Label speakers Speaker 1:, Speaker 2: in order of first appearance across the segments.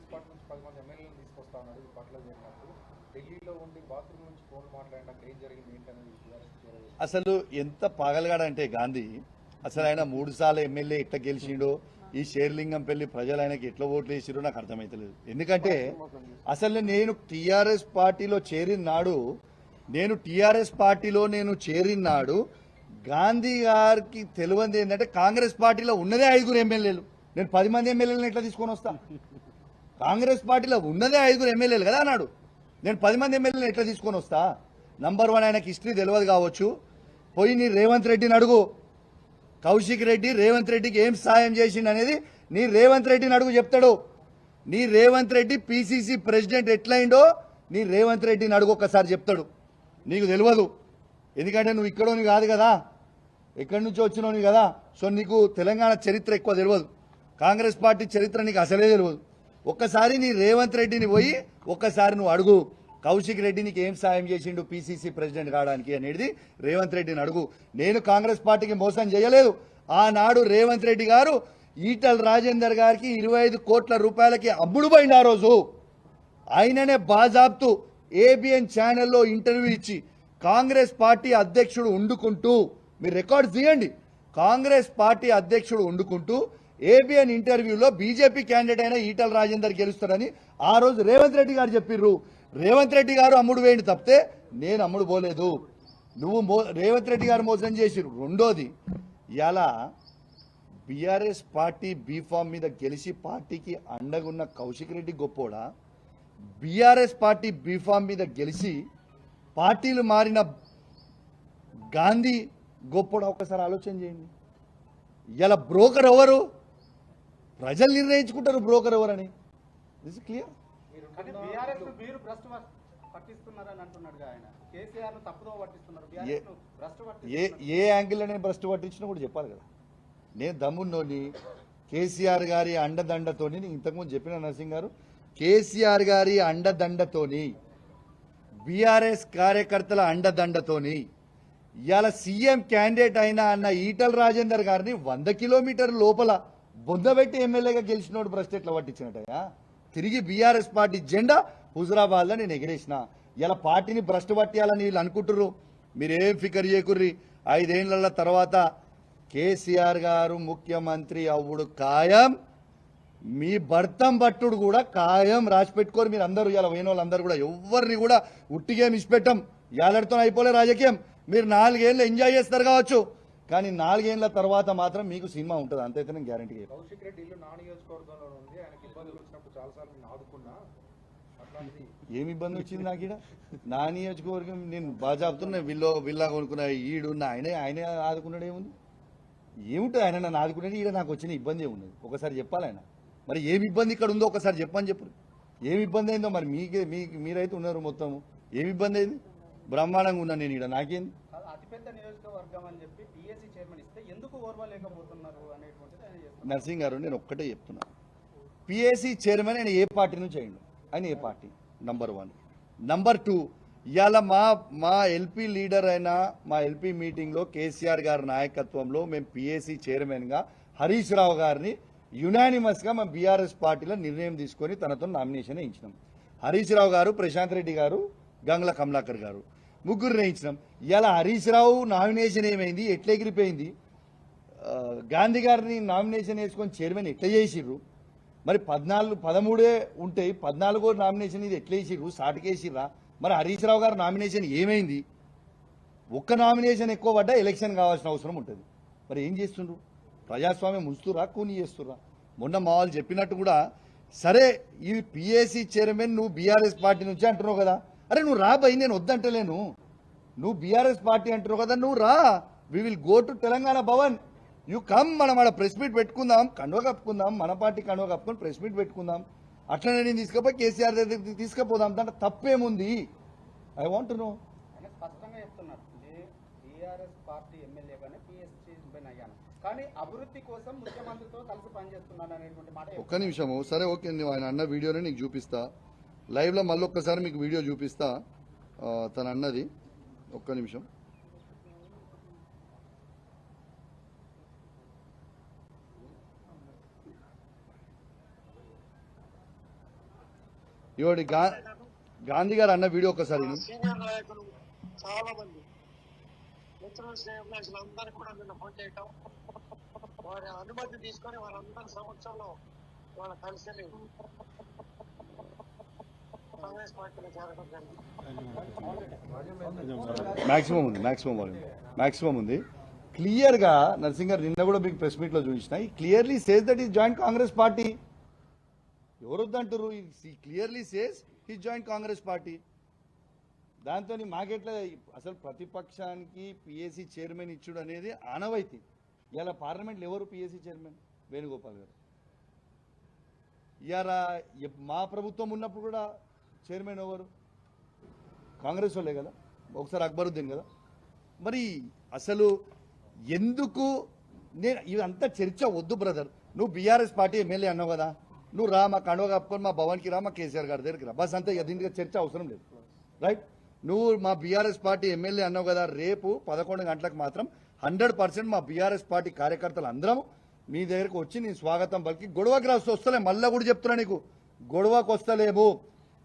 Speaker 1: Congress party నుంచి పది మంది ఎమ్మెల్యేలను తీసుకొస్తా ఉన్నారు. పట్ల జరిగినప్పుడు ఢిల్లీలో ఉండి బాత్రూమ్ నుంచి ఫోన్ మాట్లాడినాక ఏం జరిగింది? ఏంటనేది
Speaker 2: అసలు ఎంత పగలగాడంటే గాంధీ అసలు ఆయన మూడు సార్లు ఎమ్మెల్యే ఎట్లా గెలిచిండో ఈ షేర్లింగం పెళ్ళి ప్రజలు ఆయనకి ఎట్లా ఓట్లు వేసిరో నాకు అర్థమైతలేదు. ఎందుకంటే అసలు నేను టీఆర్ఎస్ పార్టీలో చేరినాడు నేను టీఆర్ఎస్ పార్టీలో నేను చేరినాడు గాంధీ గారికి తెలియంది ఏంటంటే కాంగ్రెస్ పార్టీలో ఉన్నదే ఐదుగురు ఎమ్మెల్యేలు. నేను పది మంది ఎమ్మెల్యేలను ఎట్లా తీసుకొని వస్తాను కాంగ్రెస్ పార్టీలో ఉన్నదే ఐదుగురు ఎమ్మెల్యేలు కదా అన్నాడు. నేను పది మంది ఎమ్మెల్యేలు ఎట్లా తీసుకొని వస్తా? నంబర్ వన్ ఆయనకి హిస్టరీ తెలియదు కావచ్చు. పోయి నీ రేవంత్ రెడ్డిని అడుగు. కౌశిక్ రెడ్డి రేవంత్ రెడ్డికి ఏం సాయం చేసిండు అనేది నీ రేవంత్ రెడ్డిని అడుగు చెప్తాడు. నీ రేవంత్ రెడ్డి పిసిసి ప్రెసిడెంట్ ఎట్లయిండో నీ రేవంత్ రెడ్డిని అడుగు ఒక్కసారి చెప్తాడు. నీకు తెలియదు ఎందుకంటే నువ్వు ఇక్కడోని కాదు కదా. ఎక్కడి నుంచో వచ్చినోని కదా. సో నీకు తెలంగాణ చరిత్ర ఎక్కువ తెలియదు కాంగ్రెస్ పార్టీ చరిత్ర నీకు అసలే తెలియదు ఒక్కసారి నీ రేవంత్ రెడ్డిని పోయి ఒక్కసారి నువ్వు అడుగు. కౌశిక్ రెడ్డి నీకు ఏం సాయం చేసిండు పీసీసీ ప్రెసిడెంట్ కావడానికి అనేది రేవంత్ రెడ్డిని అడుగు. నేను కాంగ్రెస్ పార్టీకి మోసం చేయలేదు. ఆనాడు రేవంత్ రెడ్డి గారు ఈటల రాజేందర్ గారికి ఇరవై ఐదు కోట్ల రూపాయలకి అమ్ముడు పోయింది ఆ రోజు. ఆయననే బాజాబ్తు ఏబిఎన్ ఛానల్లో ఇంటర్వ్యూ ఇచ్చి కాంగ్రెస్ పార్టీ అధ్యక్షుడు వండుకుంటూ మీరు రికార్డ్ తీయండి. కాంగ్రెస్ పార్టీ అధ్యక్షుడు వండుకుంటూ ఏబిఎన్ ఇంటర్వ్యూలో బీజేపీ క్యాండిడేట్ అయిన ఈటల రాజేందర్ గెలుస్తారని ఆ రోజు రేవంత్ రెడ్డి గారు చెప్పిర్రు. రేవంత్ రెడ్డి గారు అమ్ముడు వేయండి తప్పితే నేను అమ్ముడు పోలేదు. నువ్వు మో రేవంత్ రెడ్డి గారు మోసం చేసిర్రు. రెండోది ఇలా బీఆర్ఎస్ పార్టీ బీఫామ్ మీద గెలిచి పార్టీకి అండగున్న కౌశిక్ రెడ్డి గొప్పోడా? బీఆర్ఎస్ పార్టీ బీఫామ్ మీద గెలిచి పార్టీలు మారిన గాంధీ గొప్పోడా? ఒకసారి ఆలోచన చేయండి. ఇలా బ్రోకర్ ఎవరు? ప్రజలు నిర్ణయించుకుంటారు బ్రోకర్ ఎవరని. దిస్ క్లియర్ ఏ- యాంగిల్లో నేను భ్రష్టు పట్టించినా కూడా చెప్పాలి కదా. నేను దమ్మున్నోని కేసీఆర్ గారి అండదండతోని నేను ఇంతకుముందు చెప్పిన నరసింగ్ గారు కేసీఆర్ గారి అండదండతోని బీఆర్ఎస్ కార్యకర్తల అండదండతోని ఇవాళ సీఎం క్యాండిడేట్ అయినా అన్న ఈటల రాజేందర్ గారిని వంద కిలోమీటర్ లోపల బొందబెట్టి ఎమ్మెల్యేగా గెలిచినోడు భ్రష్టు ఎట్లా పట్టించినట్టయ్యా? తిరిగి బీఆర్ఎస్ పార్టీ జెండా హుజరాబాద్లో నేను ఎగిరేసిన ఇలా పార్టీని భ్రష్టు పట్టియాలని వీళ్ళు అనుకుంటుర్రు. మీరేం ఫికర్ చేయకుర్రి? ఐదేళ్ళ తర్వాత కేసీఆర్ గారు ముఖ్యమంత్రి అవుడు ఖాయం. మీ భర్తం భట్టుడు కూడా ఖాయం. రాసి పెట్టుకోరు మీరు అందరూ ఇలా పోయిన వాళ్ళందరూ కూడా ఎవరిని కూడా ఉట్టిగా ఇచ్చిపెట్టం ఏళ్ళతో అయిపోలే రాజకీయం. మీరు నాలుగేళ్ళు ఎంజాయ్ చేస్తారు కావచ్చు. కానీ నాలుగేళ్ళ తర్వాత మాత్రం మీకు సినిమా ఉంటుంది. అంతైతే నేను గ్యారంటీ
Speaker 1: కౌశిక్ రెడ్డి నా నియోజకవర్గంలో ఉంది. ఆయనకి ఇబ్బందులు వచ్చినప్పుడు చాలాసార్లు నేను ఆదుకున్నా.
Speaker 2: ఏమి ఇబ్బంది వచ్చింది నాకు ఈడ? నా నియోజకవర్గం నేను బాగా చెప్తున్నా విల్లో విల్లా కొనుక్కున్న ఈడు ఆయనే ఆయనే ఆదుకున్నాడు ఏముంది? ఏముంటుంది ఆయన నన్ను ఆదుకునేది ఈడ నాకు వచ్చిన ఇబ్బంది ఏమున్నది? ఒకసారి చెప్పాలి ఆయన. మరి ఏమి ఇబ్బంది ఇక్కడ ఉందో ఒకసారి చెప్పని చెప్పు. ఏమి ఇబ్బంది అయిందో మరి మీకే మీ మీరైతే ఉన్నారు మొత్తము. ఏమి ఇబ్బంది అయింది? బ్రహ్మాండంగా ఉన్నాను నేను ఈడ. నాకేంది?
Speaker 3: అతిపెద్ద నియోజకవర్గం అని చెప్పి ఓర్వలేకపోతున్నారు అనేటువంటిది ఆయన
Speaker 2: నర్సింగ్ గారు నేను ఒక్కటే చెప్తున్నా. పిఏసీ చైర్మన్ ఆయన ఏ పార్టీ నుంచి అయ్యండు ఆయన ఏ party? Number one number two ఇవాళ మా మా ఎల్పీ లీడర్ అయిన మా ఎల్పీ మీటింగ్లో కేసీఆర్ గారి నాయకత్వంలో మేము పిఏసీ చైర్మన్గా హరీష్ రావు గారిని యునానిమస్గా మా బీఆర్ఎస్ పార్టీలో నిర్ణయం తీసుకొని తనతో నామినేషన్ వేయించినాం హరీష్ రావు గారు ప్రశాంత్ రెడ్డి గారు గంగ్ల కమలాకర్ గారు ముగ్గురు నేయించినాం ఇలా హరీష్ రావు నామినేషన్ ఏమైంది? ఎట్లెగిరిపోయింది గాంధీ గారిని నామినేషన్ వేసుకొని చైర్మన్ ఎట్లా చేసిర్రు? మరి పద్నాలుగు పదమూడే ఉంటాయి పద్నాలుగో నామినేషన్ ఇది ఎట్లా వేసిర్రు? సాటికేసిర్రా మరి హరీష్ రావు గారి నామినేషన్ ఏమైంది? ఒక్క నామినేషన్ ఎక్కువ పడ్డా ఎలక్షన్ కావాల్సిన అవసరం ఉంటుంది. మరి ఏం చేస్తుండ్రు? ప్రజాస్వామ్యం ఉంచుతురా కూని చేస్తురా మొన్న మా వాళ్ళు చెప్పినట్టు కూడా సరే ఈ పిఏసీ చైర్మన్ నువ్వు బీఆర్ఎస్ పార్టీ నుంచి అంటున్నావు కదా. అరే నువ్వు రా బై నేను వద్దంటలేను. నువ్వు బీఆర్ఎస్ పార్టీ అంటున్నావు కదా నువ్వు రా. We will go to Telangana Bhavan you come మనం ఆడ ప్రెస్ మీట్ పెట్టుకుందాం కండువ కప్పుకుందాం మన పార్టీ కండువ కప్పుకొని ప్రెస్ మీట్ పెట్టుకుందాం. అట్లనే నేను తీసుకపోయి కేసీఆర్ దగ్గరికి తీసుకుపోదాం. దాంట్లో తప్పేముంది? ఐ వాంట్ నో
Speaker 3: ఆయన స్పష్టంగా చెప్తున్నారు. టీఆర్ఎస్ పార్టీ ఎమ్మెల్యేగానే పిఎస్సీ చైర్మన్ అయ్యాను. కానీ అభివృద్ధి కోసం ముఖ్యమంత్రితో కలిసి పనిచేస్తున్నాను అనేటువంటి మాట
Speaker 2: ఒక్క నిమిషము. సరే ఓకే నువ్వు ఆయన అన్న వీడియోని నీకు చూపిస్తా. లైవ్లో మళ్ళీ ఒక్కసారి మీకు వీడియో చూపిస్తా. తను అన్నది. ఒక్క నిమిషం. ఇవాడి గాంధీ గారు అన్న వీడియో ఒకసారి విను.
Speaker 4: సీనియర్ నాయకులు చాలా మంది మిత్రులు శ్రేయభిలాషులు అందరూ కూడా నిన్న ఫోన్ చేయటం వారి అనుమతి తీసుకొని వారందరి సమక్షంలో వాళ్ళ కలిసి కాంగ్రెస్ పార్టీలో చేరడం జరిగింది.
Speaker 2: మాక్సిమం ఉంది మాక్సిమం వాల్యూమ్ మాక్సిమం ఉంది. క్లియర్గా నరసింగ్ గారు నిన్న కూడా మీకు ప్రెస్ మీట్లో చూపించిన ఈ clearly says that is joined Congress party. ఎవరొద్దంటారు ఈ clearly says he joined Congress party దాంతో మాకెట్లా అసలు ప్రతిపక్షానికి పిఎస్సి చైర్మన్ ఇచ్చుడు అనేది ఆనవాయితీ. ఇలా పార్లమెంట్లో ఎవరు పిఎస్సి చైర్మన్ వేణుగోపాల్ గారు. ఇవాళ మా ప్రభుత్వం ఉన్నప్పుడు కూడా చైర్మన్ ఎవరు? కాంగ్రెస్ వాళ్ళే కదా? ఒకసారి అక్బరుద్దీన్ కదా? మరి అసలు ఎందుకు నేను ఇదంతా చర్చ వద్దు బ్రదర్ నువ్వు బీఆర్ఎస్ పార్టీ ఎమ్మెల్యే అన్నావు కదా? నువ్వు రా మా కండువ కప్పుకొని మా భవన్కి రా మా కేసీఆర్ గారి దగ్గరికి రా. బస్ అంతే దీనికి చర్చ అవసరం లేదు. రైట్ నువ్వు మా బీఆర్ఎస్ పార్టీ ఎమ్మెల్యే అన్నావు కదా రేపు పదకొండు గంటలకు మాత్రం హండ్రెడ్ పర్సెంట్ మా బీఆర్ఎస్ పార్టీ కార్యకర్తలు అందరం మీ దగ్గరకు వచ్చి నేను స్వాగతం పలికి గొడవకి రాసి వస్తలే మళ్ళా కూడా చెప్తున్నా నీకు. గొడవకు వస్తలేము.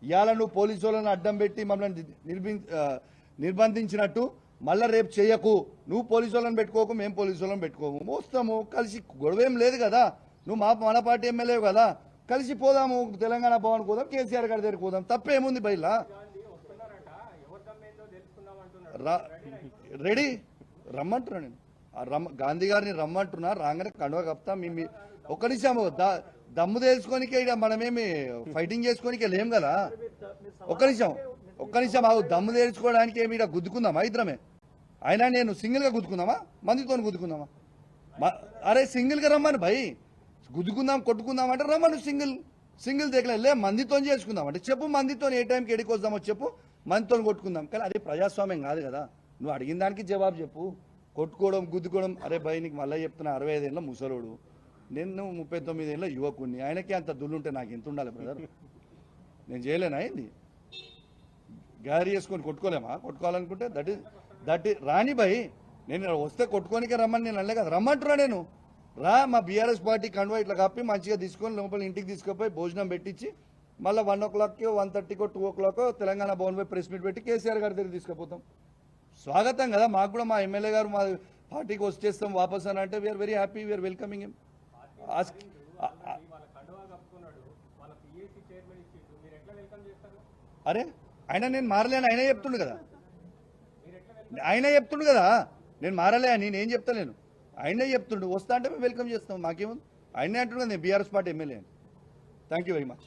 Speaker 2: ఇవాళ నువ్వు పోలీసు వాళ్ళని అడ్డం పెట్టి మమ్మల్ని నిర్బి నిర్బంధించినట్టు మళ్ళా రేపు చేయకు. నువ్వు పోలీసు వాళ్ళని పెట్టుకోకు మేము పోలీసు వాళ్ళని పెట్టుకోము. వస్తాము కలిసి గొడవ ఏం లేదు కదా. నువ్వు మా మన పార్టీ ఎమ్మెల్యే కదా. కలిసి పోదాము తెలంగాణ భవన్ పోదాం కేసీఆర్ గారి దగ్గరికి పోదాం. తప్పేముంది బయలా రా రెడీ? రమ్మంటున్నా నేను. రమ్మ గాంధీ గారిని రమ్మంటున్నా రాగానే కండువ కప్తా మేము మీ- ఒక్క నిమిషం ద- దమ్ము తెలుసుకోనికే ఇక మనమేమి ఫైటింగ్ చేసుకోనికే లేం కదా? ఒక్క నిమిషం ఒక్క నిమిషం ఆగు దమ్ము తెలుసుకోవడానికి ఏమి ఇక్కడ గుద్దుకుందామా ఇద్దరమే? అయినా నేను సింగిల్గా గుద్దుకుందామా? మందితో గుద్దుకుందామా? అరే సింగిల్గా రమ్మను రమ్మని భయ్ గుద్దుకుందాం కొట్టుకుందాం అంటే రమ్మను సింగిల్. సింగిల్ దగ్గర లే మందితో చేసుకుందాం అంటే చెప్పు మందితో ఏ టైంకి ఎడికి వద్దామో చెప్పు మందితో కొట్టుకుందాం. కానీ అది ప్రజాస్వామ్యం కాదు కదా. నువ్వు అడిగిన దానికి జవాబు చెప్పు. కొట్టుకోవడం గుద్దుకోవడం అరే భయ నీకు మళ్ళీ చెప్తున్నా అరవై ఐదేళ్ళ ముసలోడు. నేను ముప్పై తొమ్మిది ఏళ్ళ యువకుడిని ఆయనకి అంత దుల్లుంటే నాకు ఎంత ఉండాలి బ్రదర్ నేను చేయలేనా ఏంది? గ్యారీ చేసుకొని కొట్టుకోలేమా? కొట్టుకోవాలనుకుంటే దట్ ఇస్ దట్ రాని భయ్ నేను వస్తే కొట్టుకోనికే రమ్మని నేను అనలే కదా. రమ్మంటున్నా నేను. రా మా బీఆర్ఎస్ పార్టీ కండువా ఇట్లా కప్పి మంచిగా తీసుకొని లోపల ఇంటికి తీసుకుపోయి భోజనం పెట్టించి మళ్ళీ వన్ ఓ క్లాక్కి వన్ థర్టీకో two o'clock Telangana Bhavan పోయి ప్రెస్ మీట్ పెట్టి కేసీఆర్ గారి దగ్గర తీసుకుపోతాం. స్వాగతం కదా మాకు కూడా మా ఎమ్మెల్యే గారు మా పార్టీకి వచ్చేస్తాం వాపస్ అని అంటే we're very happy we're welcoming him అరే ఆయన నేను మారలేను ఆయన చెప్తుండు కదా. ఆయన చెప్తుండు కదా నేను మారలే అని నేను చెప్తలేను. ఆయనే చెప్తుండు వస్తా అంటే మేము వెల్కమ్ చేస్తాం మాకేముంది? ఆయనే అంటుండే నేను BRS party MLA thank you very much